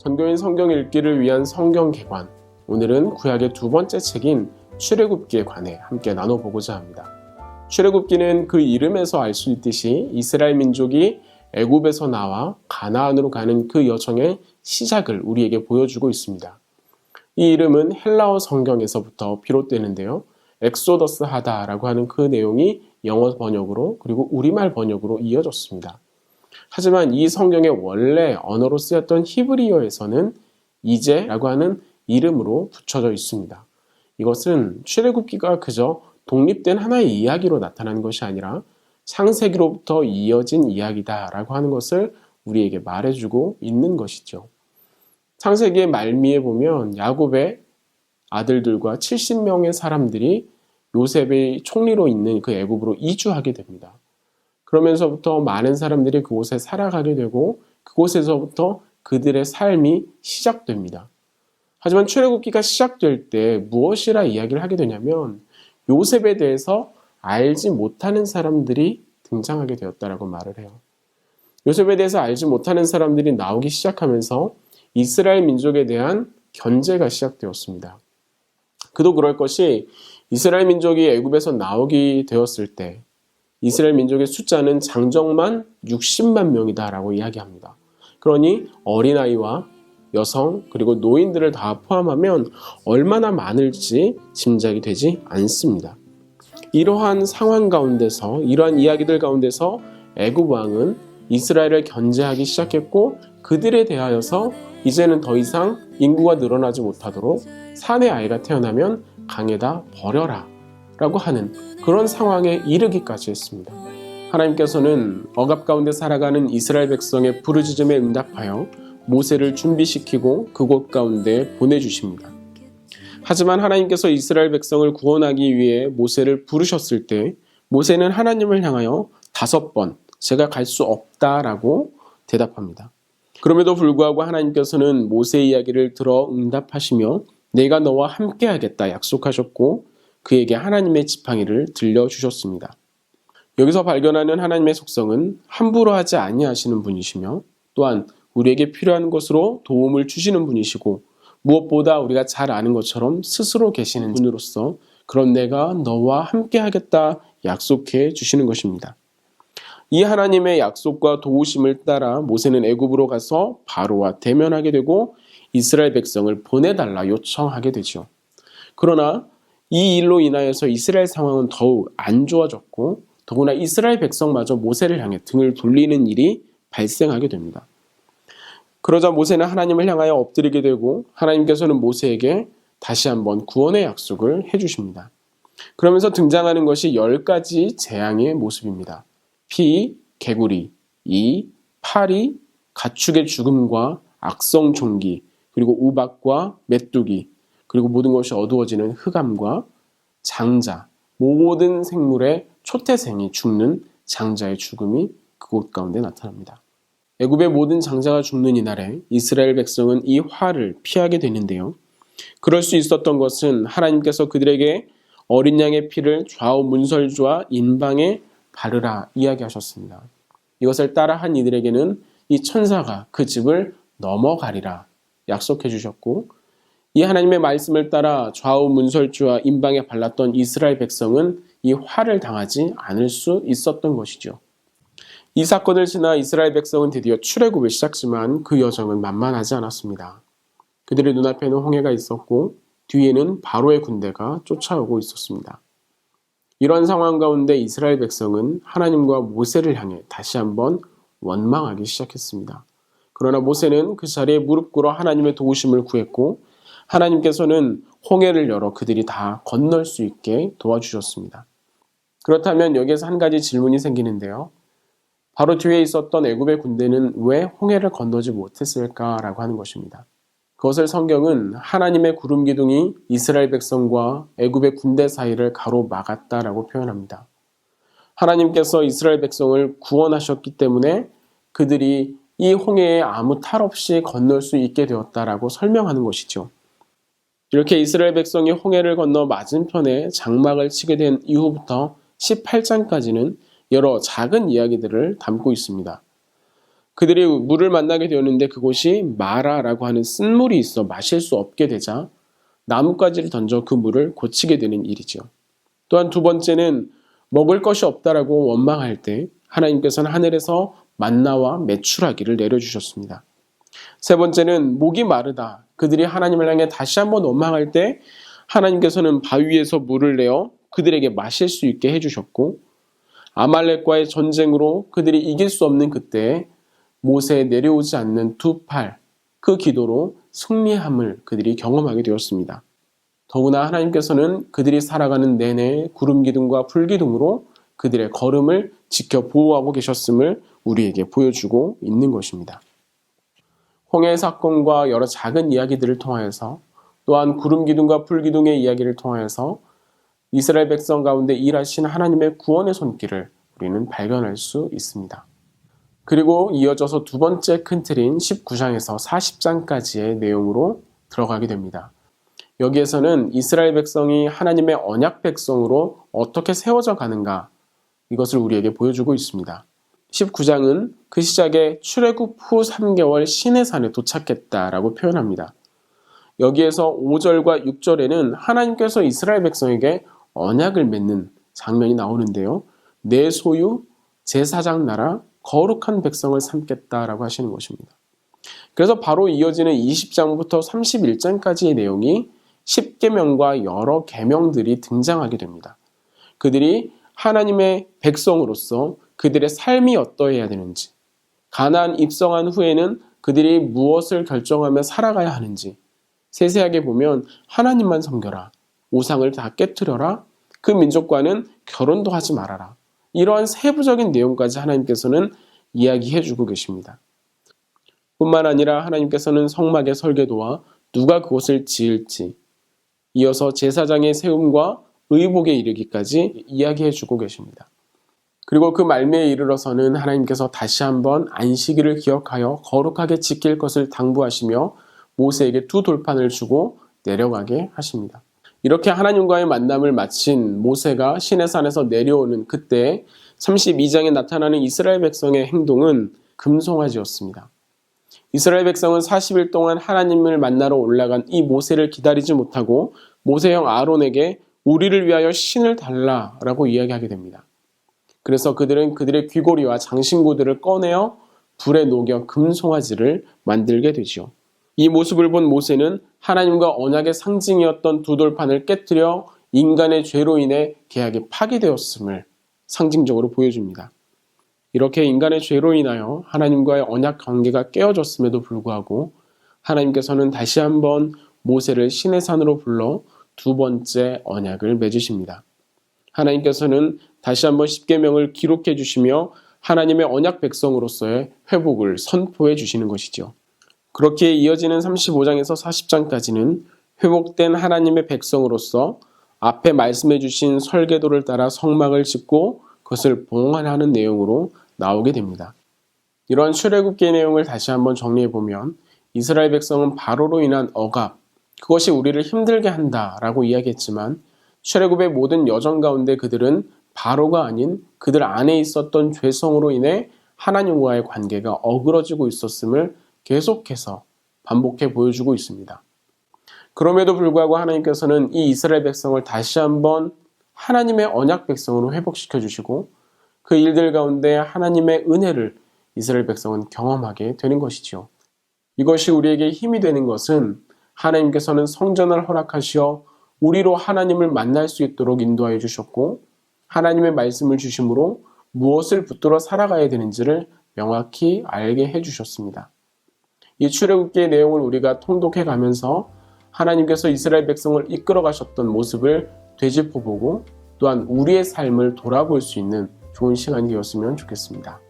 전교인 성경 읽기를 위한 성경 개관. 오늘은 구약의 두 번째 책인 출애굽기에 관해 함께 나눠보고자 합니다. 출애굽기는 그 이름에서 알 수 있듯이 이스라엘 민족이 애굽에서 나와 가나안으로 가는 그 여정의 시작을 우리에게 보여주고 있습니다. 이 이름은 헬라어 성경에서부터 비롯되는데요. 엑소더스 하다라고 하는 그 내용이 영어 번역으로 그리고 우리말 번역으로 이어졌습니다. 하지만 이 성경의 원래 언어로 쓰였던 히브리어에서는 이제라고 하는 이름으로 붙여져 있습니다. 이것은 출애굽기가 그저 독립된 하나의 이야기로 나타나는 것이 아니라 창세기로부터 이어진 이야기다라고 하는 것을 우리에게 말해주고 있는 것이죠. 창세기의 말미에 보면 야곱의 아들들과 70명의 사람들이 요셉의 총리로 있는 그 애굽으로 이주하게 됩니다. 그러면서부터 많은 사람들이 그곳에 살아가게 되고 그곳에서부터 그들의 삶이 시작됩니다. 하지만 출애굽기가 시작될 때 무엇이라 이야기를 하게 되냐면 요셉에 대해서 알지 못하는 사람들이 등장하게 되었다라고 말을 해요. 요셉에 대해서 알지 못하는 사람들이 나오기 시작하면서 이스라엘 민족에 대한 견제가 시작되었습니다. 그도 그럴 것이 이스라엘 민족이 애굽에서 나오게 되었을 때 이스라엘 민족의 숫자는 장정만 60만 명이다라고 이야기합니다. 그러니 어린아이와 여성 그리고 노인들을 다 포함하면 얼마나 많을지 짐작이 되지 않습니다. 이러한 상황 가운데서 이러한 이야기들 가운데서 애굽 왕은 이스라엘을 견제하기 시작했고 그들에 대하여서 이제는 더 이상 인구가 늘어나지 못하도록 산의 아이가 태어나면 강에다 버려라 라고 하는 그런 상황에 이르기까지 했습니다. 하나님께서는 억압 가운데 살아가는 이스라엘 백성의 부르짖음에 응답하여 모세를 준비시키고 그곳 가운데 보내주십니다. 하지만 하나님께서 이스라엘 백성을 구원하기 위해 모세를 부르셨을 때 모세는 하나님을 향하여 다섯 번 제가 갈 수 없다라고 대답합니다. 그럼에도 불구하고 하나님께서는 모세 이야기를 들어 응답하시며 내가 너와 함께 하겠다 약속하셨고 그에게 하나님의 지팡이를 들려주셨습니다. 여기서 발견하는 하나님의 속성은 함부로 하지 아니하시는 분이시며 또한 우리에게 필요한 것으로 도움을 주시는 분이시고 무엇보다 우리가 잘 아는 것처럼 스스로 계시는 분으로서 그런 내가 너와 함께 하겠다 약속해 주시는 것입니다. 이 하나님의 약속과 도우심을 따라 모세는 애굽으로 가서 바로와 대면하게 되고 이스라엘 백성을 보내달라 요청하게 되죠. 그러나 이 일로 인하여서 이스라엘 상황은 더욱 안 좋아졌고 더구나 이스라엘 백성마저 모세를 향해 등을 돌리는 일이 발생하게 됩니다. 그러자 모세는 하나님을 향하여 엎드리게 되고 하나님께서는 모세에게 다시 한번 구원의 약속을 해주십니다. 그러면서 등장하는 것이 열 가지 재앙의 모습입니다. 피, 개구리, 이, 파리, 가축의 죽음과 악성 종기, 그리고 우박과 메뚜기, 그리고 모든 것이 어두워지는 흑암과 장자, 모든 생물의 초태생이 죽는 장자의 죽음이 그곳 가운데 나타납니다. 애굽의 모든 장자가 죽는 이날에 이스라엘 백성은 이 화를 피하게 되는데요. 그럴 수 있었던 것은 하나님께서 그들에게 어린 양의 피를 좌우 문설주와 인방에 바르라 이야기하셨습니다. 이것을 따라 한 이들에게는 이 천사가 그 집을 넘어가리라 약속해 주셨고 이 하나님의 말씀을 따라 좌우 문설주와 인방에 발랐던 이스라엘 백성은 이 화를 당하지 않을 수 있었던 것이죠. 이 사건을 지나 이스라엘 백성은 드디어 출애굽을 시작지만 그 여정은 만만하지 않았습니다. 그들의 눈앞에는 홍해가 있었고 뒤에는 바로의 군대가 쫓아오고 있었습니다. 이런 상황 가운데 이스라엘 백성은 하나님과 모세를 향해 다시 한번 원망하기 시작했습니다. 그러나 모세는 그 자리에 무릎 꿇어 하나님의 도우심을 구했고 하나님께서는 홍해를 열어 그들이 다 건널 수 있게 도와주셨습니다. 그렇다면 여기에서 한 가지 질문이 생기는데요. 바로 뒤에 있었던 애굽의 군대는 왜 홍해를 건너지 못했을까라고 하는 것입니다. 그것을 성경은 하나님의 구름 기둥이 이스라엘 백성과 애굽의 군대 사이를 가로막았다라고 표현합니다. 하나님께서 이스라엘 백성을 구원하셨기 때문에 그들이 이 홍해에 아무 탈 없이 건널 수 있게 되었다라고 설명하는 것이죠. 이렇게 이스라엘 백성이 홍해를 건너 맞은편에 장막을 치게 된 이후부터 18장까지는 여러 작은 이야기들을 담고 있습니다. 그들이 물을 만나게 되었는데 그곳이 마라라고 하는 쓴물이 있어 마실 수 없게 되자 나뭇가지를 던져 그 물을 고치게 되는 일이죠. 또한 두 번째는 먹을 것이 없다라고 원망할 때 하나님께서는 하늘에서 만나와 메추라기를 내려주셨습니다. 세 번째는 목이 마르다. 그들이 하나님을 향해 다시 한번 원망할 때 하나님께서는 바위에서 물을 내어 그들에게 마실 수 있게 해주셨고 아말렉과의 전쟁으로 그들이 이길 수 없는 그때 모세에 내려오지 않는 두 팔, 그 기도로 승리함을 그들이 경험하게 되었습니다. 더구나 하나님께서는 그들이 살아가는 내내 구름 기둥과 불 기둥으로 그들의 걸음을 지켜 보호하고 계셨음을 우리에게 보여주고 있는 것입니다. 홍해 사건과 여러 작은 이야기들을 통하여서 또한 구름 기둥과 불 기둥의 이야기를 통하여서 이스라엘 백성 가운데 일하신 하나님의 구원의 손길을 우리는 발견할 수 있습니다. 그리고 이어져서 두 번째 큰 틀인 19장에서 40장까지의 내용으로 들어가게 됩니다. 여기에서는 이스라엘 백성이 하나님의 언약 백성으로 어떻게 세워져 가는가 이것을 우리에게 보여주고 있습니다. 19장은 그 시작에 출애굽 후 3개월 시내산에 도착했다라고 표현합니다. 여기에서 5절과 6절에는 하나님께서 이스라엘 백성에게 언약을 맺는 장면이 나오는데요. 내 소유, 제사장 나라, 거룩한 백성을 삼겠다라고 하시는 것입니다. 그래서 바로 이어지는 20장부터 31장까지의 내용이 10계명과 여러 계명들이 등장하게 됩니다. 그들이 하나님의 백성으로서 그들의 삶이 어떠해야 되는지, 가나안 입성한 후에는 그들이 무엇을 결정하며 살아가야 하는지, 세세하게 보면 하나님만 섬겨라, 우상을 다 깨뜨려라, 그 민족과는 결혼도 하지 말아라. 이러한 세부적인 내용까지 하나님께서는 이야기해 주고 계십니다. 뿐만 아니라 하나님께서는 성막의 설계도와 누가 그곳을 지을지, 이어서 제사장의 세움과 의복에 이르기까지 이야기해 주고 계십니다. 그리고 그 말미에 이르러서는 하나님께서 다시 한번 안식일을 기억하여 거룩하게 지킬 것을 당부하시며 모세에게 두 돌판을 주고 내려가게 하십니다. 이렇게 하나님과의 만남을 마친 모세가 시내산에서 내려오는 그때 32장에 나타나는 이스라엘 백성의 행동은 금송아지였습니다. 이스라엘 백성은 40일 동안 하나님을 만나러 올라간 이 모세를 기다리지 못하고 모세형 아론에게 우리를 위하여 신을 달라라고 이야기하게 됩니다. 그래서 그들은 그들의 귀고리와 장신구들을 꺼내어 불에 녹여 금송아지를 만들게 되지요. 이 모습을 본 모세는 하나님과 언약의 상징이었던 두 돌판을 깨뜨려 인간의 죄로 인해 계약이 파기되었음을 상징적으로 보여줍니다. 이렇게 인간의 죄로 인하여 하나님과의 언약 관계가 깨어졌음에도 불구하고 하나님께서는 다시 한번 모세를 신의 산으로 불러 두 번째 언약을 맺으십니다. 하나님께서는 다시 한번 십계명을 기록해 주시며 하나님의 언약 백성으로서의 회복을 선포해 주시는 것이죠. 그렇게 이어지는 35장에서 40장까지는 회복된 하나님의 백성으로서 앞에 말씀해 주신 설계도를 따라 성막을 짓고 그것을 봉헌하는 내용으로 나오게 됩니다. 이런 출애굽기의 내용을 다시 한번 정리해 보면 이스라엘 백성은 바로로 인한 억압, 그것이 우리를 힘들게 한다라고 이야기했지만 출애굽의 모든 여정 가운데 그들은 바로가 아닌 그들 안에 있었던 죄성으로 인해 하나님과의 관계가 어그러지고 있었음을 계속해서 반복해 보여주고 있습니다. 그럼에도 불구하고 하나님께서는 이 이스라엘 백성을 다시 한번 하나님의 언약 백성으로 회복시켜 주시고 그 일들 가운데 하나님의 은혜를 이스라엘 백성은 경험하게 되는 것이지요. 이것이 우리에게 힘이 되는 것은 하나님께서는 성전을 허락하시어 우리로 하나님을 만날 수 있도록 인도하여 주셨고 하나님의 말씀을 주심으로 무엇을 붙들어 살아가야 되는지를 명확히 알게 해 주셨습니다. 이 출애굽기의 내용을 우리가 통독해 가면서 하나님께서 이스라엘 백성을 이끌어 가셨던 모습을 되짚어 보고 또한 우리의 삶을 돌아볼 수 있는 좋은 시간이 되었으면 좋겠습니다.